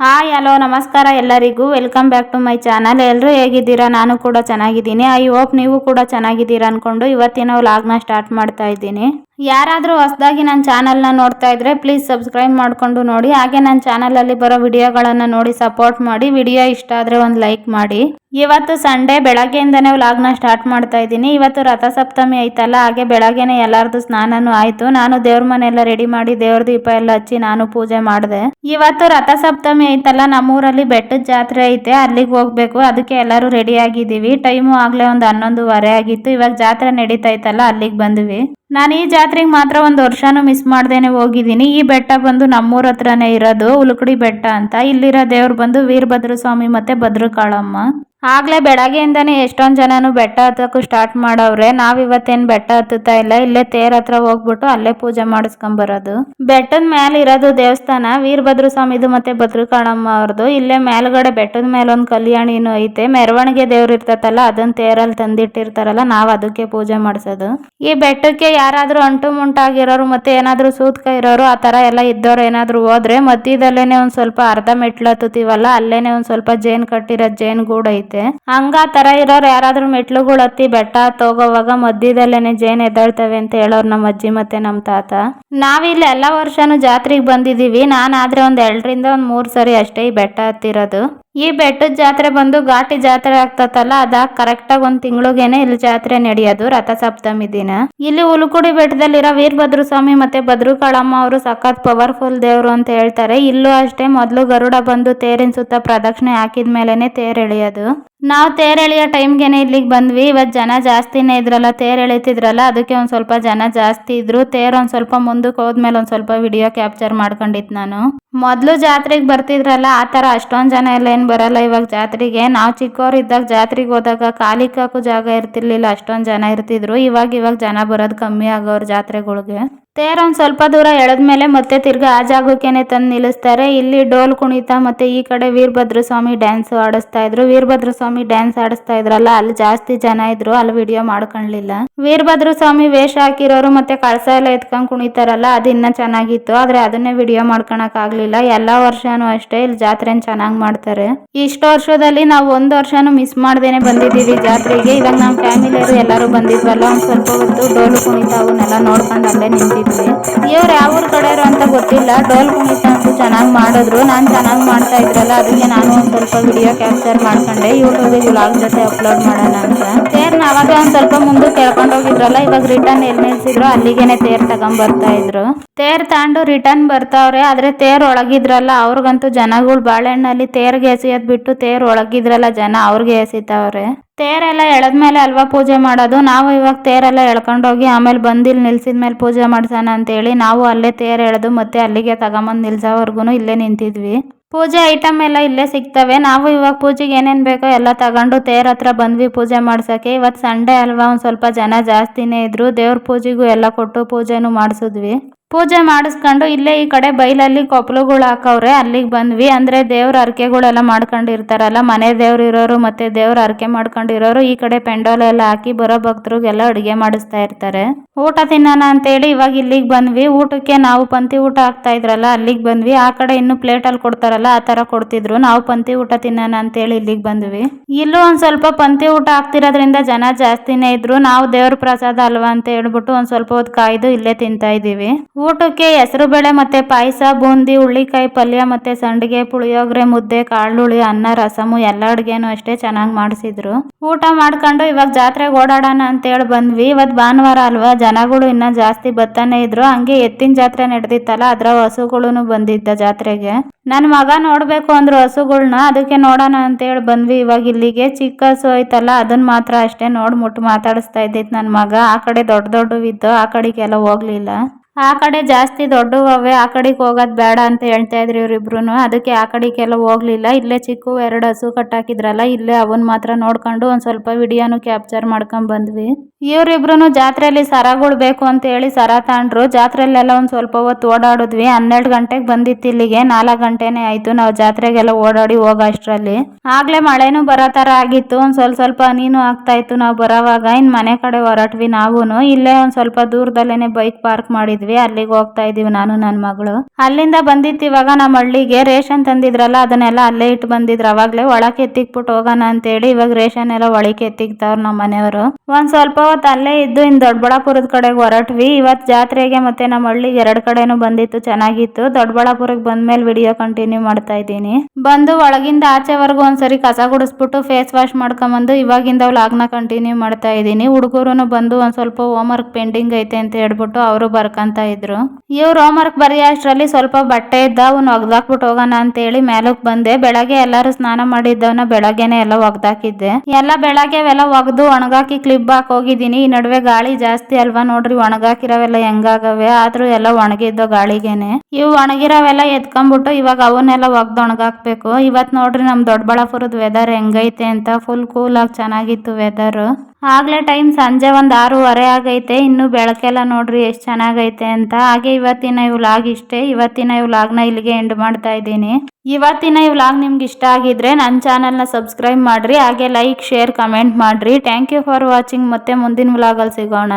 Hi, hello, ನಮಸ್ಕಾರ ಎಲ್ಲರಿಗೂ. Welcome back to my channel ಎಲ್ಲರೂ ಹೇಗಿದ್ದೀರಾ? ನಾನು ಕೂಡ ಚೆನ್ನಾಗಿದ್ದೀನಿ. ಐ ಹೋಪ್ ನೀವು ಕೂಡ ಚೆನ್ನಾಗಿದ್ದೀರಾ ಅಂದ್ಕೊಂಡು ಇವತ್ತಿನ ಲಾಗ್ನ ಸ್ಟಾರ್ಟ್ ಮಾಡ್ತಾ ಇದ್ದೀನಿ. ಯಾರಾದರೂ ಹೊಸದಾಗಿ ನನ್ನ ಚಾನಲ್ನ ನೋಡ್ತಾ ಇದ್ರೆ ಪ್ಲೀಸ್ ಸಬ್ಸ್ಕ್ರೈಬ್ ಮಾಡಿಕೊಂಡು ನೋಡಿ. ಹಾಗೆ ನನ್ನ ಚಾನಲಲ್ಲಿ ಬರೋ ವಿಡಿಯೋಗಳನ್ನು ನೋಡಿ ಸಪೋರ್ಟ್ ಮಾಡಿ. ವಿಡಿಯೋ ಇಷ್ಟ ಆದರೆ ಒಂದು ಲೈಕ್ ಮಾಡಿ. ಇವತ್ತು ಸಂಡೇ, ಬೆಳಗ್ಗೆಯಿಂದನೇ ವ್ಲಾಗ್ನ ಸ್ಟಾರ್ಟ್ ಮಾಡ್ತಾ ಇದ್ದೀನಿ. ಇವತ್ತು ರಥಸಪ್ತಮಿ ಐತಲ್ಲ, ಹಾಗೆ ಬೆಳಗ್ಗೆನೆ ಎಲ್ಲರದು ಸ್ನಾನನೂ ಆಯ್ತು. ನಾನು ದೇವ್ರ ಮನೆಯೆಲ್ಲ ರೆಡಿ ಮಾಡಿ ದೇವ್ರ ದೀಪ ಎಲ್ಲ ಹಚ್ಚಿ ನಾನು ಪೂಜೆ ಮಾಡಿದೆ. ಇವತ್ತು ರಥಸಪ್ತಮಿ ಐತಲ್ಲ, ನಮ್ಮೂರಲ್ಲಿ ಬೆಟ್ಟದ ಜಾತ್ರೆ ಐತೆ, ಅಲ್ಲಿಗೆ ಹೋಗ್ಬೇಕು. ಅದಕ್ಕೆ ಎಲ್ಲರೂ ರೆಡಿ ಆಗಿದ್ದೀವಿ. ಟೈಮು ಆಗ್ಲೇ ಒಂದು ಹನ್ನೊಂದುವರೆ ಆಗಿತ್ತು. ಇವಾಗ ಜಾತ್ರೆ ನಡೀತಾ ಇತ್ತಲ್ಲ ಅಲ್ಲಿಗೆ ಬಂದ್ವಿ. ನಾನು ಈ ಜಾತ್ರೆಗೆ ಮಾತ್ರ ಒಂದು ವರ್ಷನೂ ಮಿಸ್ ಮಾಡ್ದೇನೆ ಹೋಗಿದ್ದೀನಿ. ಈ ಬೆಟ್ಟ ಬಂದು ನಮ್ಮೂರ ಹತ್ರನೇ ಇರೋದು, ಉಲುಕುಡಿ ಬೆಟ್ಟ ಅಂತ. ಇಲ್ಲಿರೋ ದೇವ್ರು ಬಂದು ವೀರಭದ್ರ ಸ್ವಾಮಿ ಮತ್ತೆ ಭದ್ರಕಾಳಮ್ಮ. ಆಗ್ಲೇ ಬೆಳಗ್ಗೆಯಿಂದಾನೆ ಎಷ್ಟೊಂದ್ ಜನನು ಬೆಟ್ಟ ಹತ್ತಕ್ಕೂ ಸ್ಟಾರ್ಟ್ ಮಾಡವ್ರೆ. ನಾವ್ ಇವತ್ತೇನ್ ಬೆಟ್ಟ ಹತ್ತುತ್ತಾ ಇಲ್ಲ. ಇಲ್ಲೇ ತೇರ್ ಹತ್ರ ಹೋಗ್ಬಿಟ್ಟು ಅಲ್ಲೇ ಪೂಜೆ ಮಾಡಿಸ್ಕೊಂಡ್ ಬರೋದು ಬೆಟ್ಟದ ಮೇಲೆ ಇರೋದು ದೇವಸ್ಥಾನ ವೀರಭದ್ರ ಸ್ವಾಮಿದು ಮತ್ತೆ ಭದ್ರಕಾಳಮ್ಮ ಅವ್ರದ್ದು ಇಲ್ಲೇ ಮೇಲ್ಗಡೆ ಬೆಟ್ಟದ ಮೇಲೆ ಒಂದ್ ಕಲ್ಯಾಣಿನೂ ಐತೆ. ಮೆರವಣಿಗೆ ದೇವ್ರು ಇರ್ತತಲ್ಲ ಅದನ್ನ ತೇರಲ್ಲಿ ತಂದಿಟ್ಟಿರ್ತಾರಲ್ಲ, ನಾವ್ ಅದಕ್ಕೆ ಪೂಜೆ ಮಾಡ್ಸೋದು. ಈ ಬೆಟ್ಟಕ್ಕೆ ಯಾರಾದ್ರೂ ಅಂಟು ಮುಂಟಾಗಿರೋರು ಮತ್ತೆ ಏನಾದರೂ ಸೂತ್ಕ ಇರೋರು, ಆ ತರ ಎಲ್ಲ ಇದ್ದವ್ರು ಏನಾದರೂ ಹೋದರೆ ಮಧ್ಯದಲ್ಲೇ ಒಂದು ಸ್ವಲ್ಪ ಅರ್ಧ ಮೆಟ್ಲು ಹತ್ತುತ್ತೀವಲ್ಲ ಅಲ್ಲೇ ಒಂದು ಸ್ವಲ್ಪ ಜೇನ್ ಕಟ್ಟಿರೋ ಜೇನ್ ಗೂಡ್ ಐತೆ. ಹಂಗ ಆ ತರ ಇರೋರು ಯಾರಾದರೂ ಮೆಟ್ಲುಗಳು ಹತ್ತಿ ಬೆಟ್ಟ ಹತ್ತ್ ಮಧ್ಯದಲ್ಲೇ ಜೇನ್ ಎದ್ದಾಳ್ತವೆ ಅಂತ ಹೇಳೋರು ನಮ್ಮ ಅಜ್ಜಿ ಮತ್ತೆ ನಮ್ಮ ತಾತ. ನಾವಿಲ್ಲಿ ಎಲ್ಲಾ ವರ್ಷನೂ ಜಾತ್ರೆಗೆ ಬಂದಿದೀವಿ ನಾನ್ ಆದ್ರೆ ಒಂದ್ ಎರಡರಿಂದ ಒಂದು ಮೂರು ಸರಿ ಅಷ್ಟೇ ಈ ಬೆಟ್ಟ ಹತ್ತಿರೋದು. ಈ ಬೆಟ್ಟದ ಜಾತ್ರೆ ಬಂದು ಘಾಟಿ ಜಾತ್ರೆ ಆಗ್ತತಲ್ಲ, ಅದ ಕರೆಕ್ಟ್ ಆಗಿ ಒಂದ್ ತಿಂಗಳಿಗೇನೆ ಇಲ್ಲಿ ಜಾತ್ರೆ ನಡೆಯೋದು, ರಥಸಪ್ತಮಿ ದಿನ. ಇಲ್ಲಿ ಉಲುಕುಡಿ ಬೆಟ್ಟದಲ್ಲಿರೋ ವೀರಭದ್ರ ಸ್ವಾಮಿ ಮತ್ತೆ ಭದ್ರಕಾಳಮ್ಮ ಅವರು ಸಖತ್ ಪವರ್ಫುಲ್ ದೇವ್ರು ಅಂತ ಹೇಳ್ತಾರೆ. ಇಲ್ಲೂ ಅಷ್ಟೇ ಮೊದಲು ಗರುಡ ಬಂದು ತೇರಿನ ಸುತ್ತ ಪ್ರದಕ್ಷಿಣೆ ಹಾಕಿದ ಮೇಲೆನೆ ತೇರ್ ಎಳೆಯೋದು. ನಾವು ತೇರೆಳೆಯೋ ಟೈಮ್ಗೆನೆ ಇಲ್ಲಿಗೆ ಬಂದ್ವಿ. ಇವತ್ತು ಜನ ಜಾಸ್ತಿನೇ ಇದ್ರಲ್ಲ ತೇರು ಎಳಿತಿದ್ರಲ್ಲ ಅದಕ್ಕೆ ಒಂದು ಸ್ವಲ್ಪ ಜನ ಜಾಸ್ತಿ ಇದ್ರು. ತೇರು ಒಂದು ಸ್ವಲ್ಪ ಮುಂದಕ್ಕೆ ಹೋದ್ಮೇಲೆ ಒಂದು ಸ್ವಲ್ಪ ವಿಡಿಯೋ ಕ್ಯಾಪ್ಚರ್ ಮಾಡ್ಕೊಂಡಿತ್ತು ನಾನು. ಮೊದಲು ಜಾತ್ರೆಗೆ ಬರ್ತಿದ್ರಲ್ಲ, ಆ ಥರ ಅಷ್ಟೊಂದು ಜನ ಎಲ್ಲ ಏನು ಬರಲ್ಲ. ಇವಾಗ ಜಾತ್ರೆಗೆ ನಾವು ಚಿಕ್ಕವ್ರು ಇದ್ದಾಗ ಜಾತ್ರೆಗೆ ಹೋದಾಗ ಕಾಲಿಕ್ಕಾಕು ಜಾಗ ಇರ್ತಿರ್ಲಿಲ್ಲ, ಅಷ್ಟೊಂದು ಜನ ಇರ್ತಿದ್ರು. ಇವಾಗ ಇವಾಗ ಜನ ಬರೋದು ಕಮ್ಮಿ ಆಗೋರು ಜಾತ್ರೆಗಳಿಗೆ. ತೇರ್ ಒಂದ್ ಸ್ವಲ್ಪ ದೂರ ಎಳೆದ ಮೇಲೆ ಮತ್ತೆ ತಿರ್ಗಾ ಆ ಜಾಗಕ್ಕೇನೆ ತಂದು ನಿಲ್ಲಿಸ್ತಾರೆ. ಇಲ್ಲಿ ಡೋಲ್ ಕುಣಿತ ಮತ್ತೆ ಈ ಕಡೆ ವೀರಭದ್ರ ಸ್ವಾಮಿ ಡ್ಯಾನ್ಸ್ ಆಡಿಸ್ತಾ ಇದ್ರು. ವೀರಭದ್ರ ಸ್ವಾಮಿ ಡ್ಯಾನ್ಸ್ ಆಡಿಸ್ತಾ ಇದ್ರಲ್ಲ, ಅಲ್ಲಿ ಜಾಸ್ತಿ ಜನ ಇದ್ರು, ಅಲ್ಲಿ ವಿಡಿಯೋ ಮಾಡ್ಕೊಳ್ಲಿಲ್ಲ. ವೀರಭದ್ರ ಸ್ವಾಮಿ ವೇಷ ಹಾಕಿರೋರು ಮತ್ತೆ ಕಳಸ ಎಲ್ಲ ಎತ್ಕೊಂಡ್ ಕುಣಿತಾರಲ್ಲ ಅದಿನ್ನ ಚೆನ್ನಾಗಿತ್ತು. ಆದ್ರೆ ಅದನ್ನೇ ವಿಡಿಯೋ ಮಾಡ್ಕೊಳಕ್ ಆಗ್ಲಿಲ್ಲ. ಎಲ್ಲಾ ವರ್ಷನೂ ಅಷ್ಟೇ ಇಲ್ಲಿ ಜಾತ್ರೆನ್ ಚೆನ್ನಾಗ್ ಮಾಡ್ತಾರೆ. ಇಷ್ಟು ವರ್ಷದಲ್ಲಿ ನಾವು ಒಂದ್ ವರ್ಷನೂ ಮಿಸ್ ಮಾಡ್ದೇನೆ ಬಂದಿದ್ದೀವಿ ಜಾತ್ರೆಗೆ. ಇವಾಗ ನಮ್ಮ ಫ್ಯಾಮಿಲಿಯರು ಎಲ್ಲರೂ ಬಂದಿದ್ವಲ್ಲ, ಒಂದ್ ಸ್ವಲ್ಪ ಹೊತ್ತು ಡೋಲು ಕುಣಿತ ಅವನ್ನೆಲ್ಲ ನೋಡ್ಕೊಂಡು ಅಲ್ಲೇ ನಿಂತಿದ್ವಿ. ಇವ್ರು ಯಾವ ಊರ್ ಅಂತ ಗೊತ್ತಿಲ್ಲ. ಡೋಲ್ ಕುಣಿತ ಅಂತೂ ಚೆನ್ನಾಗಿ ಮಾಡಿದ್ರು. ನಾನು ಚೆನ್ನಾಗಿ ಮಾಡ್ತಾ ಇದ್ರಲ್ಲ, ಅದಕ್ಕೆ ನಾನು ಒಂದ್ ಸ್ವಲ್ಪ ವಿಡಿಯೋ ಕ್ಯಾಪ್ಚರ್ ಮಾಡ್ಕೊಂಡೆ. ಯೂಟ್ಯೂಬಿಗೆ ವ್ಲಾಗ್ ಜೊತೆ ಅಪ್ಲೋಡ್ ಮಾಡೋಣ ಅಂತ. ತೇರ್ ಅವಾಗ ಒಂದ್ ಸ್ವಲ್ಪ ಮುಂದೆ ಎಳ್ಕೊಂಡು ಹೋಗಿದ್ರಲ್ಲ, ಇವಾಗ ರಿಟರ್ನ್ ಎಲ್ಲಿ ನಿಲ್ಸಿದ್ರು ಅಲ್ಲಿಗೆನೆ ತೇರ್ ತಗೊಂಡ್ ಬರ್ತಾ ಇದ್ರು. ತೇರ್ ತಾಂಡು ರಿಟರ್ನ್ ಬರ್ತಾವ್ರೆ, ಆದ್ರೆ ತೇರ್ ಒಳಗಿದ್ರಲ್ಲ, ಅವ್ರಿಗಂತೂ ಜನಗಳು ಬಾಳೆಹಣ್ಣಲ್ಲಿ ತೇರ್ಗೆ ಎಸೆಯೋದ್ ಬಿಟ್ಟು ತೇರ್ ಒಳಗಿದ್ರಲ್ಲ ಜನ ಅವ್ರಿಗೆ ಎಸಿತಾವ್ರೆ. ತೇರೆಲ್ಲ ಎಳೆದ್ಮೇಲೆ ಅಲ್ವಾ ಪೂಜೆ ಮಾಡೋದು? ನಾವು ಇವಾಗ ತೇರೆಲ್ಲ ಎಳ್ಕೊಂಡೋಗಿ ಆಮೇಲೆ ಬಂದಿಲ್ಲಿ ನಿಲ್ಸಿದ್ಮೇಲೆ ಪೂಜೆ ಮಾಡ್ಸೋಣ ಅಂತೇಳಿ ನಾವು ಅಲ್ಲೇ ತೇರು ಎಳೆದು ಮತ್ತೆ ಅಲ್ಲಿಗೆ ತಗೊಂಬಂದು ನಿಲ್ಸೋವರ್ಗು ಇಲ್ಲೇ ನಿಂತಿದ್ವಿ. ಪೂಜೆ ಐಟಮ್ ಎಲ್ಲ ಇಲ್ಲೇ ಸಿಗ್ತವೆ. ನಾವು ಇವಾಗ ಪೂಜೆಗೆ ಏನೇನು ಬೇಕೋ ಎಲ್ಲ ತಗೊಂಡು ತೇರ ಹತ್ರ ಬಂದ್ವಿ ಪೂಜೆ ಮಾಡ್ಸೋಕ್ಕೆ. ಇವತ್ತು ಸಂಡೇ ಅಲ್ವಾ ಒಂದು ಸ್ವಲ್ಪ ಜನ ಜಾಸ್ತಿನೇ ಇದ್ರು. ದೇವ್ರ ಪೂಜೆಗೂ ಎಲ್ಲ ಕೊಟ್ಟು ಪೂಜೆನೂ ಮಾಡಿಸಿದ್ವಿ. ಪೂಜೆ ಮಾಡಿಸ್ಕೊಂಡು ಇಲ್ಲೇ ಈ ಕಡೆ ಬೈಲಲ್ಲಿ ಕೊಪ್ಪಲುಗಳು ಹಾಕವ್ರೆ, ಅಲ್ಲಿಗೆ ಬಂದ್ವಿ. ಅಂದರೆ ದೇವ್ರ ಅರ್ಕೆಗಳೆಲ್ಲ ಮಾಡ್ಕೊಂಡಿರ್ತಾರಲ್ಲ, ಮನೆ ದೇವ್ರು ಇರೋರು ಮತ್ತೆ ದೇವ್ರ ಅರ್ಕೆ ಮಾಡ್ಕೊಂಡಿರೋರು, ಈ ಕಡೆ ಪೆಂಡೋಲ್ ಎಲ್ಲ ಹಾಕಿ ಬರೋ ಭಕ್ತರಿಗೆಲ್ಲ ಅಡುಗೆ ಮಾಡಿಸ್ತಾ ಇರ್ತಾರೆ. ಊಟ ತಿನ್ನೋಣ ಅಂತೇಳಿ ಇವಾಗ ಇಲ್ಲಿಗೆ ಬಂದ್ವಿ. ಊಟಕ್ಕೆ ನಾವು ಪಂತಿ ಊಟ ಹಾಕ್ತಾ ಇದ್ರಲ್ಲ, ಅಲ್ಲಿಗೆ ಬಂದ್ವಿ. ಆ ಕಡೆ ಇನ್ನು ಪ್ಲೇಟಲ್ಲಿ ಕೊಡ್ತಾರಲ್ಲ, ಆ ಥರ ಕೊಡ್ತಿದ್ರು. ನಾವು ಪಂತಿ ಊಟ ತಿನ್ನೋಣ ಅಂತೇಳಿ ಇಲ್ಲಿಗೆ ಬಂದ್ವಿ. ಇಲ್ಲೂ ಒಂದು ಸ್ವಲ್ಪ ಪಂತಿ ಊಟ ಆಗ್ತಿರೋದ್ರಿಂದ ಜನ ಜಾಸ್ತಿನೇ ಇದ್ರು. ನಾವು ದೇವ್ರ ಪ್ರಸಾದ ಅಲ್ವಾ ಅಂತ ಹೇಳ್ಬಿಟ್ಟು ಒಂದು ಸ್ವಲ್ಪ ಹೊತ್ತು ಕಾಯ್ದು ಇಲ್ಲೇ ತಿಂತಾ ಇದೀವಿ ಊಟಕ್ಕೆ ಹೆಸರು ಬೇಳೆ ಮತ್ತೆ ಪಾಯಸ, ಬೂಂದಿ, ಹುಳ್ಳಿಕಾಯಿ ಪಲ್ಯ ಮತ್ತೆ ಸಂಡಿಗೆ, ಪುಳಿಯೋಗರೆ, ಮುದ್ದೆ ಕಾಳುಳ್ಳಿ ಅನ್ನ, ರಸಮು ಎಲ್ಲ ಅಡುಗೆನೂ ಅಷ್ಟೇ ಚೆನ್ನಾಗಿ ಮಾಡಿಸಿದ್ರು. ಊಟ ಮಾಡ್ಕೊಂಡು ಇವಾಗ ಜಾತ್ರೆಗೆ ಓಡಾಡೋಣ ಅಂತೇಳಿ ಬಂದ್ವಿ. ಇವತ್ತು ಭಾನುವಾರ ಅಲ್ವಾ? ಜನಗಳು ಇನ್ನ ಜಾಸ್ತಿ ಬರ್ತಾನೆ ಇದ್ರು. ಹಂಗೆ ಎತ್ತಿನ ಜಾತ್ರೆ ನಡೆದಿತ್ತಲ್ಲ ಅದರ ಹಸುಗಳು ಬಂದಿದ್ದ ಜಾತ್ರೆಗೆ. ನನ್ನ ಮಗ ನೋಡಬೇಕು ಅಂದ್ರು ಹಸುಗಳ್ನ, ಅದಕ್ಕೆ ನೋಡೋಣ ಅಂತೇಳಿ ಬಂದ್ವಿ. ಇವಾಗ ಇಲ್ಲಿಗೆ ಚಿಕ್ಕ ಹಸು ಐತಲ್ಲ ಅದನ್ನ ಮಾತ್ರ ಅಷ್ಟೇ ನೋಡ್ಬಿಟ್ಟು ಮಾತಾಡಿಸ್ತಾ ಇದ್ದಿತ್ತು ನನ್ನ ಮಗ. ಆ ಕಡೆ ದೊಡ್ಡ ದೊಡ್ಡವಿದ್ದು ಆ ಕಡೆಗೆಲ್ಲ ಹೋಗ್ಲಿಲ್ಲ. ಆ ಕಡೆ ಜಾಸ್ತಿ ದೊಡ್ಡವೇ ಆ ಕಡೆಗೆ ಹೋಗೋದು ಬೇಡ ಅಂತ ಹೇಳ್ತಾ ಇದ್ರು ಇವರಿಬ್ರು ಅದಕ್ಕೆ ಆ ಕಡೆಗೆಲ್ಲ ಹೋಗ್ಲಿಲ್ಲ. ಇಲ್ಲೇ ಚಿಕ್ಕು ಎರಡು ಹಸು ಕಟ್ಟಾಕಿದ್ರಲ್ಲ, ಇಲ್ಲೇ ಅವನ್ ಮಾತ್ರ ನೋಡ್ಕೊಂಡು ಒಂದ್ ಸ್ವಲ್ಪ ವಿಡಿಯೋನು ಕ್ಯಾಪ್ಚರ್ ಮಾಡ್ಕೊಂಡ್ ಬಂದ್ವಿ. ಇವರಿಬ್ರು ಜಾತ್ರೆಯಲ್ಲಿ ಸರಗಳು ಬೇಕು ಅಂತ ಹೇಳಿ ಸರ ತಗೊಂಡ್ರು ಜಾತ್ರೆಯಲ್ಲೆಲ್ಲ ಒಂದ್ ಸ್ವಲ್ಪ ಹೊತ್ತು ಓಡಾಡಿದ್ವಿ. ಹನ್ನೆರಡು ಗಂಟೆಗೆ ಬಂದಿತ್ತು ಇಲ್ಲಿಗೆ. ನಾಲ್ಕು ಗಂಟೆನೇ ಆಯ್ತು ನಾವು ಜಾತ್ರೆಗೆಲ್ಲ ಓಡಾಡಿ ಹೋಗೋ ಅಷ್ಟರಲ್ಲಿ ಆಗ್ಲೇ ಮಳೆನೂ ಬರೋ ತರ ಆಗಿತ್ತು. ಒಂದ್ ಸ್ವಲ್ಪ ಸ್ವಲ್ಪ ನೀನು ಆಗ್ತಾ ಇತ್ತು ನಾವು ಬರೋವಾಗ. ಇನ್ ಮನೆ ಕಡೆ ಹೊರಟ್ವಿ ನಾವೂನು. ಇಲ್ಲೇ ಒಂದ್ ಸ್ವಲ್ಪ ದೂರದಲ್ಲೇನೆ ಬೈಕ್ ಪಾರ್ಕ್ ಮಾಡಿದ್ವಿ. ಇದ್ವಿ ಅಲ್ಲಿಗೆ ಹೋಗ್ತಾ ಇದೀವಿ ನಾನು ನನ್ನ ಮಗಳು. ಅಲ್ಲಿಂದ ಬಂದಿತ್ತು ಇವಾಗ ನಮ್ಮ ಹಳ್ಳಿಗೆ, ರೇಷನ್ ತಂದಿದ್ರಲ್ಲ, ಅದನ್ನೆಲ್ಲ ಅಲ್ಲೇ ಇಟ್ಟು ಬಂದಿದ್ರು. ಅವಾಗ್ಲೇ ಒಳಕ್ಕೆ ಎತ್ತಿಕ್ಬಿಟ್ಟು ಹೋಗೋಣ ಅಂತೇಳಿ ಇವಾಗ ರೇಷನ್ ಎಲ್ಲ ಒಳಕ್ಕೆ ಎತ್ತಿಕ್ತಾವ್ರ ನಮ್ಮ ಮನೆಯವರು. ಒಂದ್ ಸ್ವಲ್ಪ ಹೊತ್ತು ಅಲ್ಲೇ ಇದ್ದು ಇನ್ ದೊಡ್ಡಬಳ್ಳಾಪುರದ ಕಡೆಗೆ ಹೊರಟ್ವಿ. ಇವತ್ ಜಾತ್ರೆಗೆ ಮತ್ತೆ ನಮ್ಮ ಹಳ್ಳಿಗೆ ಎರಡ್ ಕಡೆನೂ ಬಂದಿತ್ತು, ಚೆನ್ನಾಗಿತ್ತು. ದೊಡ್ಡಬಳ್ಳಾಪುರಕ್ಕೆ ಬಂದ್ಮೇಲೆ ವಿಡಿಯೋ ಕಂಟಿನ್ಯೂ ಮಾಡ್ತಾ ಇದ್ದೀನಿ. ಬಂದು ಒಳಗಿಂದ ಆಚೆವರೆಗೂ ಒಂದ್ಸರಿ ಕಸ ಗುಡಿಸ್ಬಿಟ್ಟು ಫೇಸ್ ವಾಶ್ ಮಾಡ್ಕೊಂಬಂದು ಇವಾಗಿಂದ ಲಾಗ್ನ ಕಂಟಿನ್ಯೂ ಮಾಡ್ತಾ ಇದ್ದೀನಿ. ಹುಡುಗರು ಬಂದು ಒಂದ್ ಸ್ವಲ್ಪ ಹೋಮ್ ವರ್ಕ್ ಪೆಂಡಿಂಗ್ ಐತೆ ಅಂತ ಹೇಳ್ಬಿಟ್ಟು ಅವರು ಬರ್ಕಂತ ಇದ್ರು. ಇವ್ರು ಹೋಮ್ ವರ್ಕ್ ಬರೆಯೋ ಅಷ್ಟರಲ್ಲಿ ಸ್ವಲ್ಪ ಬಟ್ಟೆ ಇದ್ದ ಅವ್ನು ಒಗ್ದಾಕ್ಬಿಟ್ಟು ಹೋಗೋಣ ಅಂತೇಳಿ ಮೇಲಕ್ ಬಂದೆ. ಬೆಳಗ್ಗೆ ಎಲ್ಲರೂ ಸ್ನಾನ ಮಾಡಿದ್ದವನ ಬೆಳಗ್ಗೆನೆ ಎಲ್ಲ ಒಗ್ದಾಕಿದ್ದೆ. ಎಲ್ಲ ಬೆಳಗ್ಗೆ ಅವೆಲ್ಲ ಒಗ್ದು ಒಣಗಾಕಿ ಕ್ಲಿಪ್ ಹಾಕಿ ಹೋಗಿದ್ದೀನಿ. ಈ ನಡುವೆ ಗಾಳಿ ಜಾಸ್ತಿ ಅಲ್ವಾ ನೋಡ್ರಿ, ಒಣಗಾಕಿರೋವೆಲ್ಲ ಹೆಂಗಾಗವೆ? ಆದ್ರೂ ಎಲ್ಲ ಒಣಗಿದ್ದು ಗಾಳಿಗೆನೆ. ಇವು ಒಣಗಿರೋವೆಲ್ಲ ಎತ್ಕೊಂಡ್ಬಿಟ್ಟು ಇವಾಗ ಅವನ್ನೆಲ್ಲ ಒಗ್ದು ಒಣಗಾಕ್ಬೇಕು. ಇವತ್ ನೋಡ್ರಿ ನಮ್ ದೊಡ್ಡಬಳ್ಳಾಪುರದ ವೆದರ್ ಹೆಂಗೈತೆ ಅಂತ. ಫುಲ್ ಕೂಲ್ ಆಗಿ ಚೆನ್ನಾಗಿತ್ತು ವೆದರ್ ಆಗ್ಲೇ ಟೈಮ್ ಸಂಜೆ ಒಂದ್ ಆರೂವರೆ ಆಗೈತೆ, ಇನ್ನು ಬೆಳಕೆಲ್ಲ ನೋಡ್ರಿ ಎಷ್ಟು ಚೆನ್ನಾಗೈತೆ ಅಂತ. ಹಾಗೆ ಇವತ್ತಿನ ಇವ್ ಲಾಗ್ ಇಷ್ಟೇ. ಇವತ್ತಿನ ಈ ನ ಇಲ್ಲಿಗೆ ಎಂಡ್ ಮಾಡ್ತಾ ಇದ್ದೀನಿ. ಇವತ್ತಿನ ಇವ್ ಲಾಗ್ ನಿಮ್ಗೆ ಇಷ್ಟ ಆಗಿದ್ರೆ ನನ್ನ ಚಾನಲ್ನ ಸಬ್ಸ್ಕ್ರೈಬ್ ಮಾಡ್ರಿ, ಹಾಗೆ ಲೈಕ್ ಶೇರ್ ಕಮೆಂಟ್ ಮಾಡ್ರಿ. ಥ್ಯಾಂಕ್ ಯು ಫಾರ್ ವಾಚಿಂಗ್ ಮತ್ತೆ ಮುಂದಿನ ವ್ಲಾಗಲ್ಲಿ ಸಿಗೋಣ.